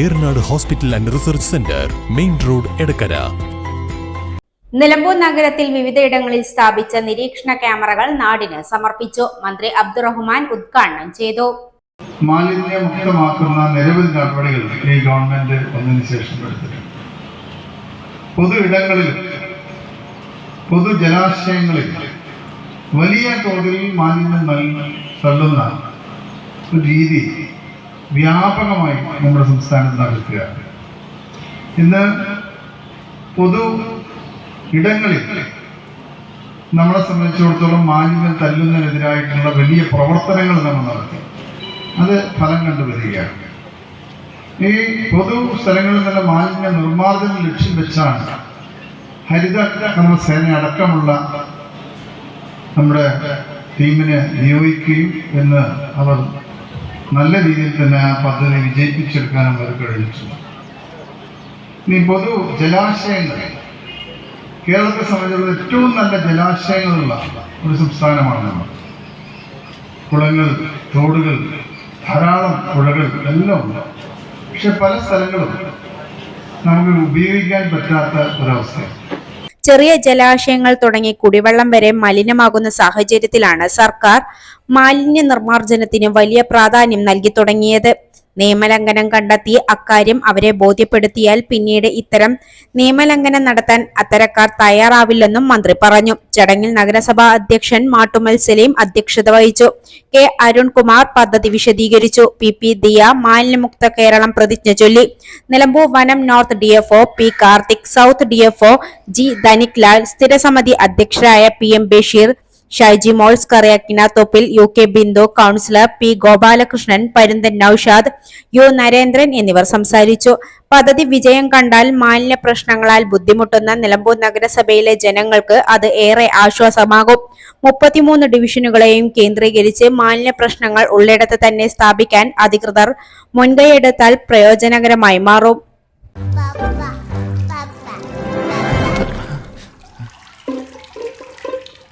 Eranad hospital and research centre main road Edakkara. Nilambur നഗരത്തിൽ വിവിധയിടങ്ങളിൽ സ്ഥാപിച്ച നിരീക്ഷണ ക്യാമറകൾ നാടിന് സമർപ്പിച്ചു. മന്ത്രി അബ്ദുറഹ്മാൻ ഉദ്ഘാടനം ചെയ്തു. മാലിന്യമുക്തമാക്കുന്ന നിരവധി നടപടികൾ ഈ ഗവൺമെന്റ് വന്നതിന് ശേഷം എടുത്തിട്ടുണ്ട് പൊതു ഇടങ്ങളിൽ പൊതു ജലാശയങ്ങളിൽ വലിയ തോതിൽ മാലിന്യം തള്ളുന്ന ഒരു രീതി വ്യാപകമായി നമ്മുടെ സംസ്ഥാനത്ത് നടക്കുകയാണ് ഇന്ന് പൊതു ഇടങ്ങളിൽ നമ്മളെ സംബന്ധിച്ചിടത്തോളം മാലിന്യം തല്ലുന്നതിനെതിരായിട്ടുള്ള വലിയ പ്രവർത്തനങ്ങൾ നമ്മൾ നടത്തി. അത് ഫലം കണ്ടുവരികയാണ്. ഈ പൊതു സ്ഥലങ്ങളിൽ നിന്ന് മാലിന്യ നിർമ്മാർജനം ലക്ഷ്യം വെച്ചാണ് ഹരിത കർമ്മസേന അടക്കമുള്ള നമ്മുടെ ടീമിനെ നിയോഗിക്കുകയും എന്ന് അവർ നല്ല രീതിയിൽ തന്നെ ആ പദ്ധതി വിജയിപ്പിച്ചെടുക്കാൻ അവർ കഴിഞ്ഞിട്ടുണ്ട് ഇനി പൊതു ജലാശയങ്ങൾ. കേരളത്തെ സംബന്ധിച്ചിടത്തോളം ഏറ്റവും നല്ല ജലാശയങ്ങളുള്ള ഒരു സംസ്ഥാനമാണ് നമ്മൾ. കുളങ്ങൾ തോടുകൾ ധാരാളം പുഴകൾ എല്ലാം ഉണ്ട്. പക്ഷെ പല സ്ഥലങ്ങളും നമുക്ക് ഉപയോഗിക്കാൻ പറ്റാത്ത ഒരവസ്ഥയാണ്. ചെറിയ ജലാശയങ്ങൾ തുടങ്ങി കുടിവെള്ളം വരെ മലിനമാകുന്ന സാഹചര്യത്തിലാണ് സർക്കാർ മാലിന്യ നിർമ്മാർജനത്തിന് വലിയ പ്രാധാന്യം നൽകി തുടങ്ങിയത്. നിയമലംഘനം കണ്ടെത്തി അക്കാര്യം അവരെ ബോധ്യപ്പെടുത്തിയാൽ പിന്നീട് ഇത്തരം നിയമലംഘനം നടത്താൻ അത്തരക്കാർ തയ്യാറാവില്ലെന്നും മന്ത്രി പറഞ്ഞു. ചടങ്ങിൽ നഗരസഭാ അധ്യക്ഷൻ മാട്ടുമൽ സലീം അധ്യക്ഷത വഹിച്ചു. കെ അരുൺകുമാർ പദ്ധതി വിശദീകരിച്ചു. പി പി ദിയ മാലിന്യമുക്ത കേരളം പ്രതിജ്ഞ ചൊല്ലി. നിലമ്പൂർ വനം north DFO P Karthik south DFO G Dhanik Lal സ്ഥിരസമിതി അധ്യക്ഷരായ പി എം ബഷീർ ഷൈജി മോൾസ് കറിയക്കിനത്തൊപ്പിൽ U K Bindu councillor P Gopalakrishnan Parunthan Noushad U Narendran എന്നിവർ സംസാരിച്ചു. പദ്ധതി വിജയം കണ്ടാൽ മാലിന്യ പ്രശ്നങ്ങളാൽ ബുദ്ധിമുട്ടുന്ന നിലമ്പൂർ നഗരസഭയിലെ ജനങ്ങൾക്ക് അത് ഏറെ ആശ്വാസമാകും. മുപ്പത്തിമൂന്ന് ഡിവിഷനുകളെയും കേന്ദ്രീകരിച്ച് മാലിന്യ പ്രശ്നങ്ങൾ ഉള്ളിടത്ത് തന്നെ സ്ഥാപിക്കാൻ അധികൃതർ മുൻകൈയെടുത്താൽ പ്രയോജനകരമായി മാറും.